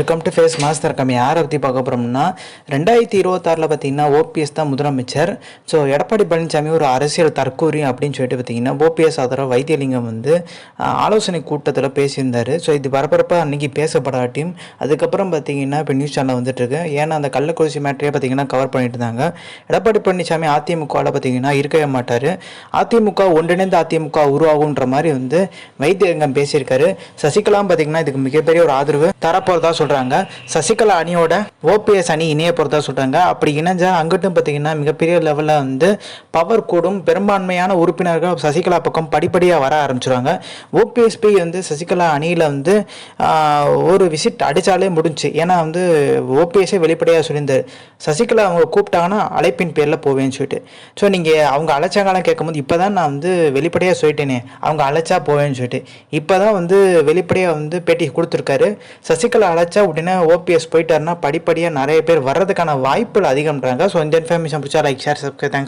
Welcome to face master கம்மி யாரை பற்றி பார்க்க போகிறோம்னா ரெண்டாயிரத்தி இருபத்தாறில் பார்த்தீங்கன்னா ஓபிஎஸ் தான் முதலமைச்சர். ஸோ எடப்பாடி பழனிசாமி ஒரு அரசியல் தற்கூரி அப்படின்னு சொல்லிட்டு பார்த்தீங்கன்னா ஓபிஎஸ் ஆதரவு வைத்தியலிங்கம் வந்து ஆலோசனை கூட்டத்தில் பேசியிருந்தார். ஸோ இது பரபரப்பாக அன்றைக்கி பேசப்படாட்டியும் அதுக்கப்புறம் பார்த்தீங்கன்னா இப்போ நியூஸ் சேனல் வந்துட்டுருக்கு. ஏன்னா அந்த கள்ளக்குறிச்சி மேட்டரே பார்த்தீங்கன்னா கவர் பண்ணிட்டு இருந்தாங்க. எடப்பாடி பழனிசாமி அதிமுகவில் பார்த்தீங்கன்னா இருக்கவே மாட்டார். அதிமுக ஒன்றிணைந்த அதிமுக உருவாகுன்ற மாதிரி வந்து வைத்தியலிங்கம் பேசியிருக்காரு. சசிகலாம் பார்த்தீங்கன்னா இதுக்கு மிகப்பெரிய ஒரு ஆதரவு தரப்போறதா சொல்கிறாங்க சசிகலா அணியோட ஓபிஎஸ் அணி இணைய பொறுத்தா சொல்கிறாங்க அப்படி இணைஞ்சால் அங்கிட்டும் பார்த்தீங்கன்னா மிகப்பெரிய லெவலில் வந்து பவர் கூடும். பெரும்பான்மையான உறுப்பினர்கள் சசிகலா பக்கம் படிப்படியாக வர ஆரம்பிச்சிருவாங்க. ஓபிஎஸ்பி வந்து சசிகலா அணியில் வந்து ஒரு விசிட் அடித்தாலே முடிஞ்சுச்சு ஏன்னா வந்து ஓபிஎஸ்ஸே வெளிப்படையாக சொல்லியிருந்தார் சசிகலா அவங்க கூப்பிட்டாங்கன்னா அழைப்பின் பேரில் போவேன்னு சொல்லிட்டு. ஸோ நீங்கள் அவங்க அழைச்சாங்கலாம் கேட்கும்போது இப்போ தான் நான் வந்து வெளிப்படையாக சொல்லிட்டேனே. அவங்க அழைச்சா போவேன்னு சொல்லிட்டு. இப்போ தான் வந்து வெளிப்படையாக வந்து பேட்டி கொடுத்துருக்காரு. சசிகலா அழைச்சா உடனே ஓபிஎஸ் போயிட்டாருன்னா படிப்படியாக நிறைய பேர் வர்றதுக்கான வாய்ப்புகள் அதிகம்ன்றாங்க. ஸோ இந்த இன்ஃபர்மேஷன் பிடிச்சா லைக் ஷேர் சப்ஸ்கிரைப் தேங்க்ஸ்